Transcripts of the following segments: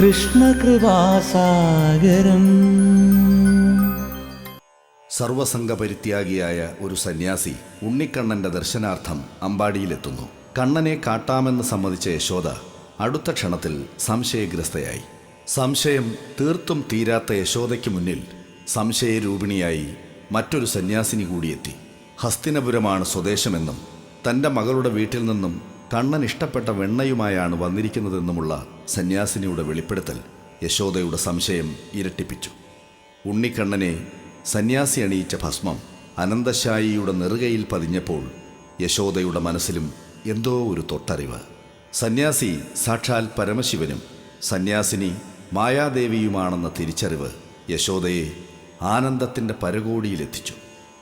കൃഷ്ണകൃപാസാഗരം സർവസംഘപരിത്യാഗിയായ ഒരു സന്യാസി ഉണ്ണിക്കണ്ണന്റെ ദർശനാർത്ഥം അമ്പാടിയിലെത്തുന്നു. കണ്ണനെ കാട്ടാമെന്ന് സമ്മതിച്ച യശോദ അടുത്ത ക്ഷണത്തിൽ സംശയഗ്രസ്തയായി. സംശയം തീർത്തും തീരാത്ത യശോദയ്ക്ക് മുന്നിൽ സംശയരൂപിണിയായി മറ്റൊരു സന്യാസിനി കൂടിയെത്തി. ഹസ്തിനപുരമാണ് സ്വദേശമെന്നും തന്റെ മകളുടെ വീട്ടിൽ നിന്നും കണ്ണൻ ഇഷ്ടപ്പെട്ട വെണ്ണയുമായാണ് വന്നിരിക്കുന്നതെന്നുമുള്ള സന്യാസിനിയുടെ വെളിപ്പെടുത്തൽ യശോദയുടെ സംശയം ഇരട്ടിപ്പിച്ചു. ഉണ്ണിക്കണ്ണനെ സന്യാസി അണിയിച്ച ഭസ്മം അനന്തശായിയുടെ നെറുകയിൽ പതിഞ്ഞപ്പോൾ യശോദയുടെ മനസ്സിലും എന്തോ ഒരു തൊട്ടറിവ്. സന്യാസി സാക്ഷാൽ പരമശിവനും സന്യാസിനി മായാദേവിയുമാണെന്ന തിരിച്ചറിവ് യശോദയെ ആനന്ദത്തിന്റെ പരകോടിയിലെത്തിച്ചു.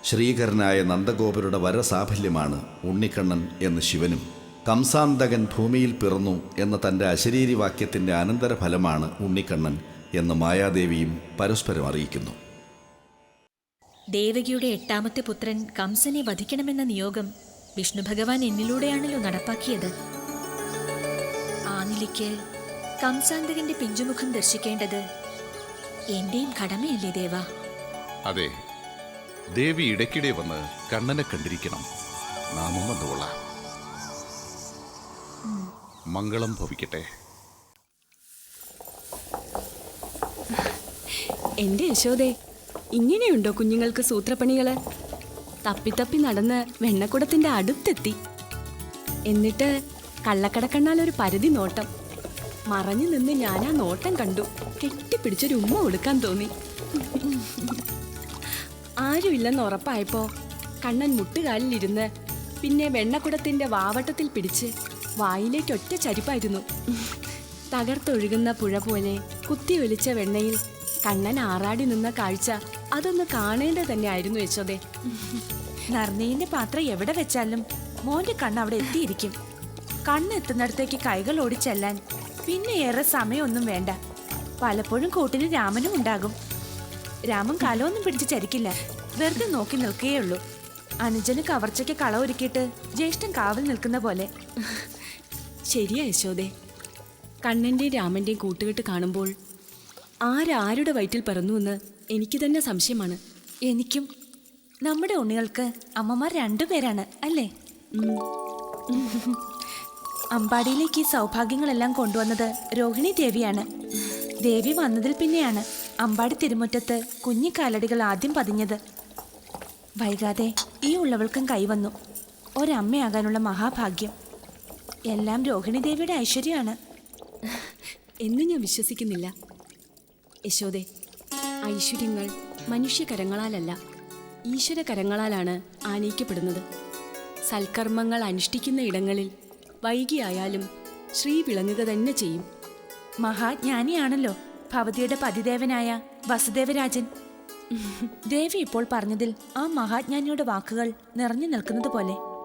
ശ്രീകരനായ നന്ദഗോപരുടെ വരസാഫല്യമാണ് ഉണ്ണിക്കണ്ണൻ എന്ന് ശിവനും കംസാന്തകൻ ഭൂമിയിൽ പിറന്നു എന്ന തന്റെ അശരീരി വാക്യത്തിന്റെ അനന്തരഫലമാണ് ഉണ്ണിക്കണ്ണൻ എന്ന് മായാദേവിയും പരസ്പരം അറിയിക്കുന്നു. ദേവകിയുടെ എട്ടാമത്തെ പുത്രൻ കംസനെ വധിക്കണമെന്ന നിയോഗം വിഷ്ണു ഭഗവാൻ എന്നിലൂടെയാണല്ലോ നടപ്പാക്കിയത്. ആ നിലയ്ക്ക് കംസാന്തകന്റെ പിഞ്ചുമുഖം ദർശിക്കേണ്ടത് എന്റെയും കടമയല്ലേ ദേവ? അതെ ദേവി ഇടയ്ക്കിടെ വന്ന് കണ്ണനെ കണ്ടിരിക്കണം. നാമം വന്നുകൊള്ളാം മംഗളം ഭവിക്കട്ടെ. എന്റെ യശോദേ ഇങ്ങനെയുണ്ടോ കുഞ്ഞുങ്ങൾക്ക് സൂത്രപ്പണികൾ? തപ്പിത്തപ്പി നടന്ന് വെണ്ണക്കുടത്തിന്റെ അടുത്തെത്തി. എന്നിട്ട് കള്ളക്കടക്കണ്ണാൽ ഒരു പരിധി നോട്ടം. മറഞ്ഞു നിന്ന് ഞാൻ ആ നോട്ടം കണ്ടു. കെട്ടിപ്പിടിച്ചൊരു ഉമ്മ കൊടുക്കാൻ തോന്നി. ആരുമില്ലെന്ന് ഉറപ്പായപ്പോ കണ്ണൻ മുട്ടുകാലിലിരുന്ന് പിന്നെ വെണ്ണക്കുടത്തിന്റെ വാവട്ടത്തിൽ പിടിച്ച് വായിലേക്ക് ഒറ്റ ചരിപ്പായിരുന്നു. തകർത്തൊഴുകുന്ന പുഴ പോലെ കുത്തി ഒലിച്ച വെണ്ണയിൽ കണ്ണൻ ആറാടി നിന്ന കാഴ്ച അതൊന്ന് കാണേണ്ടത് തന്നെയായിരുന്നു യശോദേ. നർണയിന്റെ പാത്രം എവിടെ വെച്ചാലും മോന്റെ കണ്ണ് അവിടെ എത്തിയിരിക്കും. കണ്ണ് എത്തുന്നിടത്തേക്ക് കൈകൾ ഓടിച്ചെല്ലാൻ പിന്നെ ഏറെ സമയമൊന്നും വേണ്ട. പലപ്പോഴും കൂട്ടിന് രാമനും ഉണ്ടാകും. രാമൻ കലമൊന്നും പിടിച്ച് ചരിക്കില്ല. വെറുതെ നോക്കി നിൽക്കുകയുള്ളൂ അനുജന് കവർച്ചയ്ക്ക് കള ഒരുക്കിയിട്ട് ജ്യേഷ്ഠൻ കാവൽ നിൽക്കുന്ന പോലെ. ശരിയാ യശോദേ. കണ്ണന്റെയും രാമന്റെയും കൂട്ടുകെട്ട് കാണുമ്പോൾ ആരാരുടെ വയറ്റിൽ പിറന്നുവെന്ന് എനിക്ക് തന്നെ സംശയമാണ്. എനിക്കും നമ്മുടെ ഉണ്ണികൾക്ക് അമ്മമാർ രണ്ടുപേരാണ് അല്ലേ? അമ്പാടിയിലേക്ക് ഈ സൗഭാഗ്യങ്ങളെല്ലാം കൊണ്ടുവന്നത് രോഹിണി ദേവിയാണ്. ദേവി വന്നതിൽ പിന്നെയാണ് അമ്പാടി തിരുമുറ്റത്ത് കുഞ്ഞിക്കാലടികൾ ആദ്യം പതിഞ്ഞത്. വൈകാതെ ഈ ഉള്ളവൾക്കും കൈവന്നു ഒരമ്മയാകാനുള്ള മഹാഭാഗ്യം. എല്ലാം രോഹിണി ദേവിയുടെ ഐശ്വര്യമാണ്. എന്ന് ഞാൻ വിശ്വസിക്കുന്നില്ല. യശോദെ ഐശ്വര്യങ്ങൾ മനുഷ്യകരങ്ങളാലല്ല ഈശ്വര കരങ്ങളാലാണ് ആനയിക്കപ്പെടുന്നത്. സൽക്കർമ്മങ്ങൾ അനുഷ്ഠിക്കുന്ന ഇടങ്ങളിൽ വൈകിയായാലും ശ്രീ വിളങ്ങുക തന്നെ ചെയ്യും. മഹാജ്ഞാനിയാണല്ലോ ഭവതിയുടെ പതിദേവനായ വസുദേവരാജൻ. ദേവി ഇപ്പോൾ പറഞ്ഞതിൽ ആ മഹാജ്ഞാനിയുടെ വാക്കുകൾ നിറഞ്ഞു നിൽക്കുന്നത് പോലെ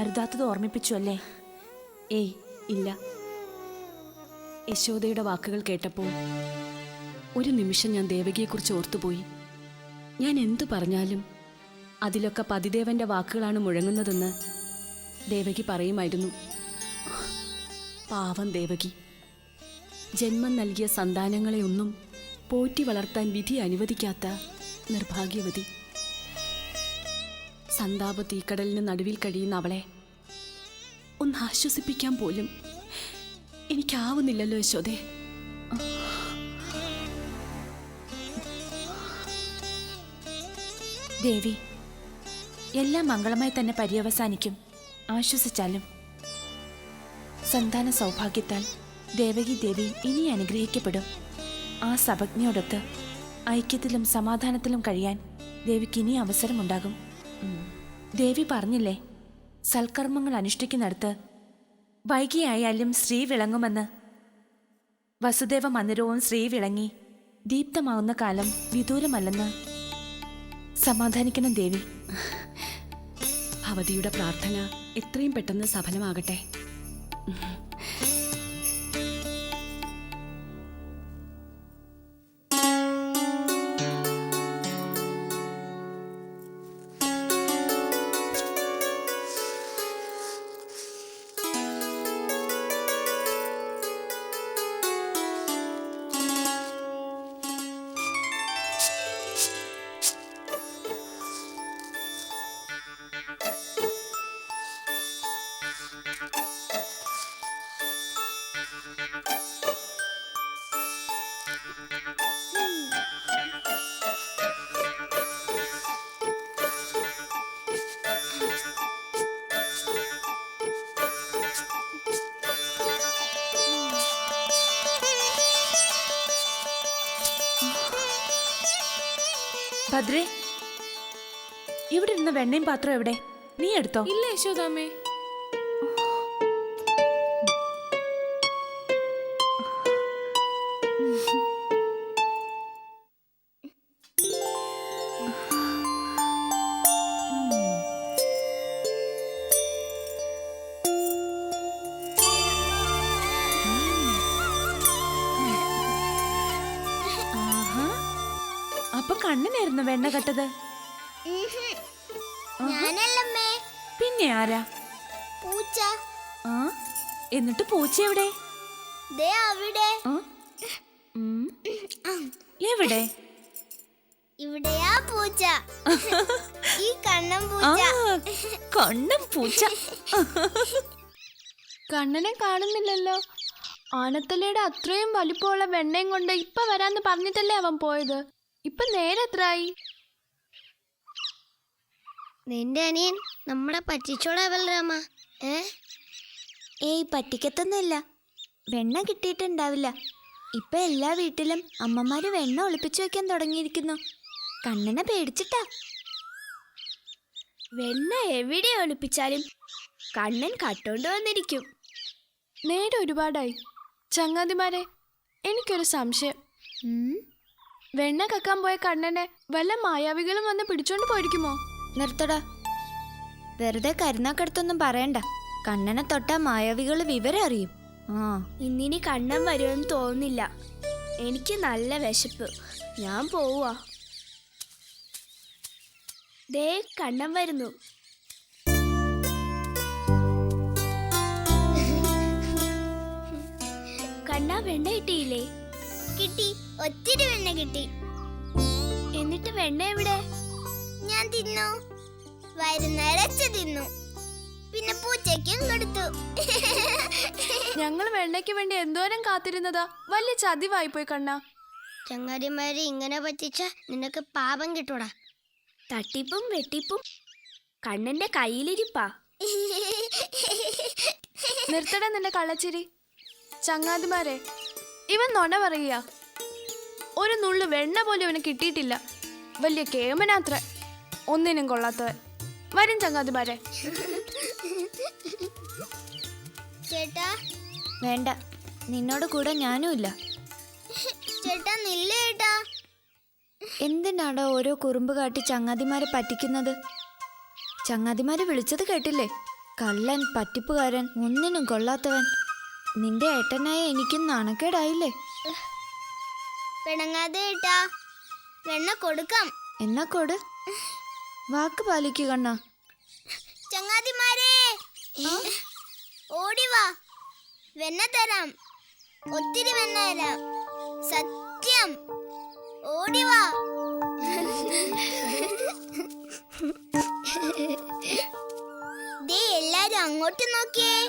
അരുതാത്തത് ഓർമ്മിപ്പിച്ചു അല്ലേ? ഏയ് ഇല്ല. യശോദയുടെ വാക്കുകൾ കേട്ടപ്പോൾ ഒരു നിമിഷം ഞാൻ ദേവകിയെക്കുറിച്ച് ഓർത്തുപോയി. ഞാൻ എന്തു പറഞ്ഞാലും അതിലൊക്കെ പതിദേവന്റെ വാക്കുകളാണ് മുഴങ്ങുന്നതെന്ന് ദേവകി പറയുമായിരുന്നു. പാവം ദേവകി. ജന്മം നൽകിയ സന്താനങ്ങളെയൊന്നും പോറ്റി വളർത്താൻ വിധി അനുവദിക്കാത്ത നിർഭാഗ്യവതി. സന്താപ തീക്കടലിന് നടുവിൽ കഴിയുന്ന അവളെ ഒന്ന് ആശ്വസിപ്പിക്കാൻ പോലും എനിക്കാവുന്നില്ലല്ലോ യശോദേ. ദേവി എല്ലാം മംഗളമായി തന്നെ പര്യവസാനിക്കും. ആശ്വസിച്ചാലും സന്താന സൗഭാഗ്യത്താൽ ദേവകി ദേവി ഇനി അനുഗ്രഹിക്കപ്പെടും. ആ സഭജ്ഞയോടൊത്ത് ഐക്യത്തിലും സമാധാനത്തിലും കഴിയാൻ ദേവിക്ക് ഇനി അവസരമുണ്ടാകും. ദേവി പറഞ്ഞില്ലേ സൽക്കർമ്മങ്ങൾ അനുഷ്ഠിക്കുന്നിടത്ത് വൈകിയായാലും സ്ത്രീ വിളങ്ങുമെന്ന്. വസുദേവ മന്ദിരവും സ്ത്രീ വിളങ്ങി ദീപ്തമാവുന്ന കാലം വിദൂരമല്ലെന്ന്. സമാധാനിക്കണം ദേവി. ഭവതിയുടെ പ്രാർത്ഥന എത്രയും പെട്ടെന്ന് സഫലമാകട്ടെ. ഭദ്രേ ഇവിടെ ഇരുന്ന വെണ്ണയും പാത്രം എവിടെ? നീ എടുത്തോ? ഇല്ല യശോദാമ്മേ. അപ്പൊ കണ്ണിനായിരുന്നു വെണ്ണ കട്ടത്. ഞാനല്ലമ്മേ. പിന്നെ ആരാ? പൂച്ച. ആ? എന്നിട്ട് പൂച്ച എവിടെ? ദേ അവിടെ. ആ? എവിടെ? ഇവിടെയാ പൂച്ച. ഈ കണ്ണം പൂച്ച. കണ്ണും പൂച്ച. കണ്ണനെ കാണുന്നില്ലല്ലോ. ആനത്തലയുടെ അത്രയും വലിപ്പമുള്ള വെണ്ണയും കൊണ്ട് ഇപ്പൊ വരാന്ന് പറഞ്ഞിട്ടല്ലേ അവൻ പോയത്? ഇപ്പൊ നേരെത്രായി നിന്റെ അനിയൻ നമ്മളെ പറ്റിച്ചോടാ ബലരാമ ഏ? ഏയ് പറ്റിക്കത്തൊന്നുമില്ല. വെണ്ണ കിട്ടിയിട്ടുണ്ടാവില്ല. ഇപ്പൊ എല്ലാ വീട്ടിലും അമ്മമാര് വെണ്ണ ഒളിപ്പിച്ചു വെക്കാൻ തുടങ്ങിയിരിക്കുന്നു. കണ്ണനെ പേടിച്ചിട്ടാ. വെണ്ണ എവിടെ ഒളിപ്പിച്ചാലും കണ്ണൻ കട്ടോണ്ട് വന്നിരിക്കും. നേരെ ഒരുപാടായി. ചങ്ങാതിമാരെ എനിക്കൊരു സംശയം. ഉം, വെണ്ണ കക്കാൻ പോയ കണ്ണനെ വല്ല മായാവികളും വന്ന് പിടിച്ചോണ്ട് പോയിരിക്കുമോ? നിർത്തടാ. വെറുതെ കരുനാക്കടുത്തൊന്നും പറയണ്ട. കണ്ണനെ തൊട്ട മായാവികൾ വിവരം അറിയും. ആ ഇന്നിനി കണ്ണൻ വരുമെന്ന് തോന്നുന്നില്ല. എനിക്ക് നല്ല വിശപ്പ്. ഞാൻ പോവാ. ദേ കണ്ണൻ വരുന്നു. കണ്ണ വെണ്ണ കിട്ടിയില്ലേ? കിട്ടി. ഒത്തിരി വെണ്ണ കിട്ടി. എന്നിട്ട് വെണ്ണ എവിടെ? ഞാൻ തിന്നു. വരുന്നരച്ച് തിന്നു. പിന്നെ പൂച്ചയ്ക്കും കൊടുത്തു ഞങ്ങൾ വെണ്ണയ്ക്ക് വേണ്ടി എന്തോരം കാത്തിരുന്നതാ. വലിയ ചതിവായി പോയി കണ്ണ. ചങ്ങാതിമാരെ ഇങ്ങനെ പറ്റിച്ച നിനക്ക് പാപം കിട്ടൂടാ. തട്ടിപ്പും വെട്ടിപ്പും. കണ്ണന്റെ കയ്യിലിരിപ്പാ. നിർത്തട നിന്റെ കള്ളച്ചിരി. ചങ്ങാതിമാരെ ഇവൻ നുണ പറയുക. ഒരു നുള്ളു വെണ്ണ പോലും ഇവന് കിട്ടിയിട്ടില്ല. വലിയ കേമനാത്ര. ഒന്നിനും കൊള്ളാത്തവൻ. വരും ചങ്ങാതിമാരെ. ചേട്ടാ. വേണ്ട. നിന്നോട് കൂടെ ഞാനും ഇല്ല. ചേട്ടാ നില്ല ചേട്ടാ. എന്തിനാടോ ഓരോ കുറുമ്പ് കാട്ടി ചങ്ങാതിമാരെ പറ്റിക്കുന്നത്? ചങ്ങാതിമാരെ വിളിച്ചത് കേട്ടില്ലേ? കള്ളൻ പറ്റിപ്പുകാരൻ ഒന്നിനും കൊള്ളാത്തവൻ. നിന്റെ ഏട്ടനായ എനിക്കും നാണക്കേടായില്ലേ? പിണങ്ങാതെ വെണ്ണ കൊടുക്കാം. എന്നാ കൊട്. വാക്ക് പാലിക്കു കണ്ണ. ചങ്ങാതിമാരെ. ഓടി വാ. വെണ്ണ തരാം. ഒത്തിരി വെണ്ണ തരാം. സത്യം. ഓടി വാ. ദേ എല്ലാരും അങ്ങോട്ട് നോക്കിയേ.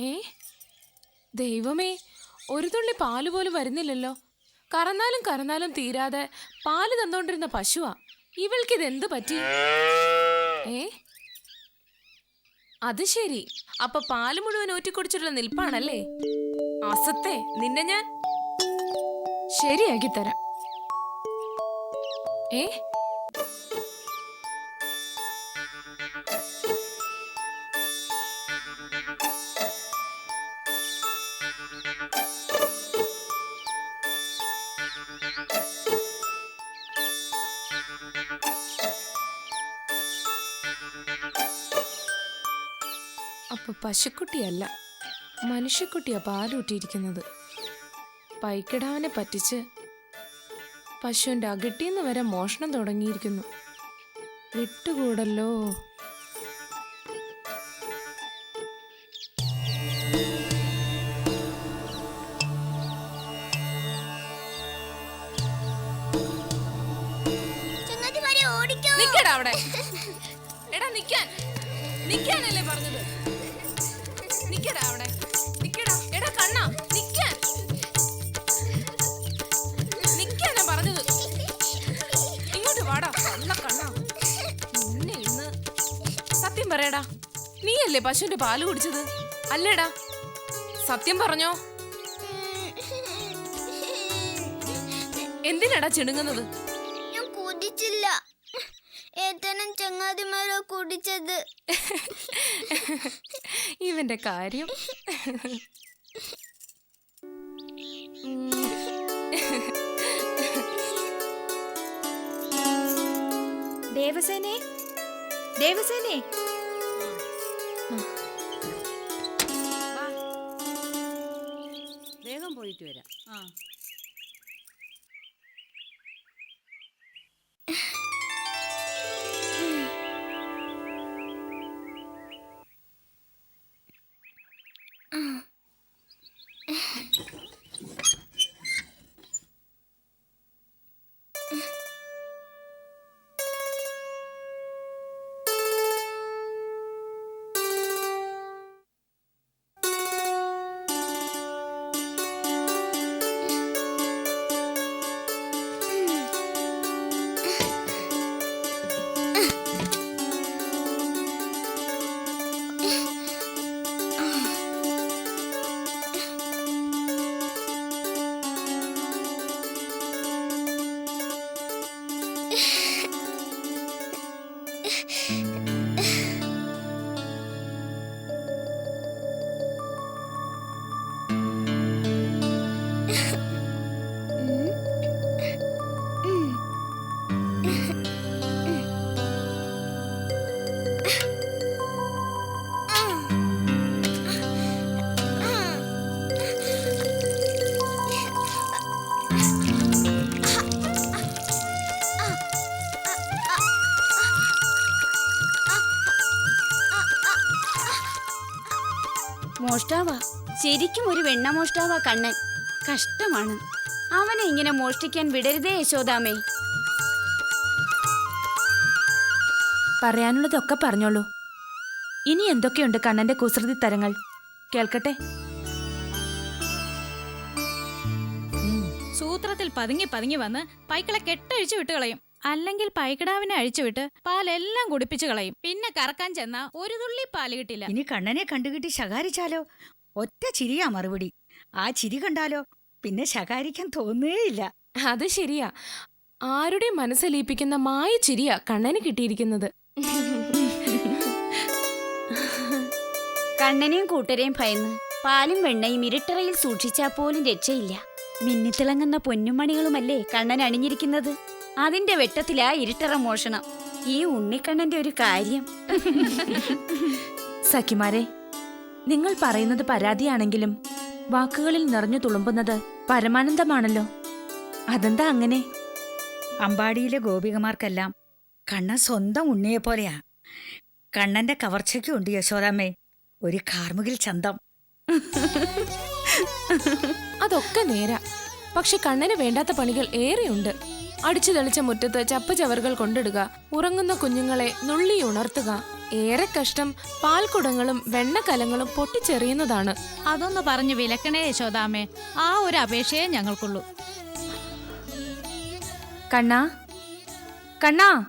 ഏ? ദൈവമേ ഒരു തുള്ളി പാൽ പോലും വരുന്നില്ലല്ലോ. കറന്നാലും കറന്നാലും തീരാതെ പാൽ തന്നോണ്ടിരുന്ന പശുവാ. ഇവൾക്ക് ഇതെന്ത് പറ്റി? ഏ? അത് ശരി. അപ്പൊ പാൽ മുഴുവൻ ഊറ്റിക്കുടിച്ചിട്ടുള്ള നിൽപ്പാണല്ലേ? അസത്തെ നിന്നെ ഞാൻ. ശരിയാക്കി തരാം ഏ? പശുക്കുട്ടിയല്ല. മനുഷ്യക്കുട്ടിയാ പാലൂട്ടിയിരിക്കുന്നത്. പൈക്കിടാവിനെ പറ്റിച്ച് പശുവിന്റെ അകിട്ടിന്ന് വരെ മോഷണം തുടങ്ങിയിരിക്കുന്നു. വിട്ടുകൂടല്ലോ. നീയല്ലേ പശുവിന്റെ പാൽ കുടിച്ചത്? അല്ലേടാ സത്യം പറഞ്ഞോ? എന്തിനാടാ ചിണുങ്ങുന്നത്? ഞാൻ കുടിച്ചില്ല. ഏത്തനും ചങ്ങാതിമാരോ കുടിച്ചത്. ഇവന്റെ കാര്യം. ദേവസേനെ ദേവസേനെ. ആ ശരിക്കും ഒരു വെണ്ണ മോഷ്ടാവാ കണ്ണൻ. കഷ്ടമാണ്. അവനെ ഇങ്ങനെ മോഷ്ടിക്കാൻ വിടരുതേ യശോദാമേ. പറയാനുള്ളതൊക്കെ പറഞ്ഞോളൂ. ഇനി എന്തൊക്കെയുണ്ട് കണ്ണന്റെ കുസൃതി തരങ്ങൾ? കേൾക്കട്ടെ? സൂത്രത്തിൽ പതുങ്ങി പതുങ്ങി വന്ന് പൈക്കളെ കെട്ടഴിച്ചു വിട്ട് കളയും. അല്ലെങ്കിൽ പൈക്കിടാവിനെ അഴിച്ചുവിട്ട് പാലെല്ലാം കുടിപ്പിച്ചു കളയും. പിന്നെ കറക്കാൻ ചെന്ന ഒരു തുള്ളി പാൽ കിട്ടില്ല. ഇനി കണ്ണനെ കണ്ടുകിട്ടി ശകാരിച്ചാലോ? ഒറ്റ ചിരിയാ മറുപടി. ആ ചിരി കണ്ടാലോ പിന്നെ ശകാരിക്കാൻ തോന്നുകയില്ല. അത് ശരിയാ. ആരുടെ മനസ്സലിയിപ്പിക്കുന്ന മായ ചിരിയാ കണ്ണന് കിട്ടിയിരിക്കുന്നത്? കണ്ണനെയും കൂട്ടരെയും ഭയന്ന് പാലും വെണ്ണയും ഇരുട്ടറയിൽ സൂക്ഷിച്ചാൽ പോലും രക്ഷയില്ല. മിന്നിത്തിളങ്ങുന്ന പൊന്നുമണികളുമല്ലേ കണ്ണൻ അണിഞ്ഞിരിക്കുന്നത്? അതിന്റെ വെട്ടത്തിലാ ഇരുട്ടറ മോഷണം. ഈ ഉണ്ണിക്കണ്ണന്റെ ഒരു കാര്യം. സഖിമാരെ നിങ്ങൾ പറയുന്നത് പരാതിയാണെങ്കിലും വാക്കുകളിൽ നിറഞ്ഞു തുളുമ്പുന്നത് പരമാനന്ദമാണല്ലോ. അതെന്താ അങ്ങനെ? അമ്പാടിയിലെ ഗോപികമാർക്കെല്ലാം കണ്ണൻ സ്വന്തം ഉണ്ണിയെ പോലെയാ. കണ്ണന്റെ കവർച്ചയ്ക്കുണ്ട് യശോദാമ്മേ. ഒരു കാർമുകിൽ ചന്തം. അതൊക്കെ നേരാ. പക്ഷെ കണ്ണന് വേണ്ടാത്ത പണികൾ ഏറെയുണ്ട്. അടിച്ചു തെളിച്ച മുറ്റത്ത് ചപ്പുചവറുകൾ കൊണ്ടിടുക ഉറങ്ങുന്ന കുഞ്ഞുങ്ങളെ നുള്ളി ഉണർത്തുക ഏറെ കഷ്ടം പാൽക്കുടങ്ങളും വെണ്ണക്കലങ്ങളും പൊട്ടിച്ചെറിയുന്നതാണ്. അതൊന്ന് പറഞ്ഞു വിലക്കണേ യശോദാമേ. ആ ഒരു അപേക്ഷയെ ഞങ്ങൾക്കുള്ളൂ. കണ്ണാ കണ്ണാ.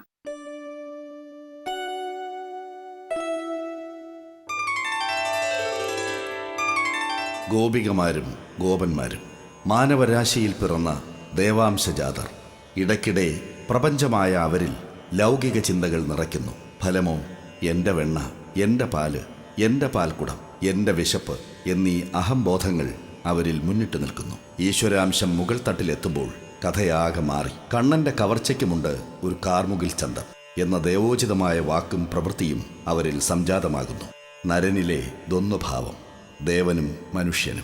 ഗോപികമാരും ഗോപന്മാരും മാനവരാശിയിൽ പിറന്ന ദേവാംശജാതർ. ഇടയ്ക്കിടെ പ്രപഞ്ചമായ അവരിൽ ലൗകിക ചിന്തകൾ നിറയ്ക്കുന്നു. ഫലമോ എന്റെ വെണ്ണ എന്റെ പാൽ എന്റെ പാൽക്കുടം എന്റെ വിശപ്പ് എന്നീ അഹംബോധങ്ങൾ അവരിൽ മുന്നിട്ട് നിൽക്കുന്നു. ഈശ്വരാംശം മുകൾ തട്ടിലെത്തുമ്പോൾ കഥയാകെ മാറി. കണ്ണന്റെ കവർച്ചയ്ക്കുമുണ്ട് ഒരു കാർമുകിൽ ചന്ത എന്ന ദേവോചിതമായ വാക്കും പ്രവൃത്തിയും അവരിൽ സംജാതമാകുന്നു. നരനിലെ ദ്വന്ദ്ഭാവം ദേവനും മനുഷ്യനും.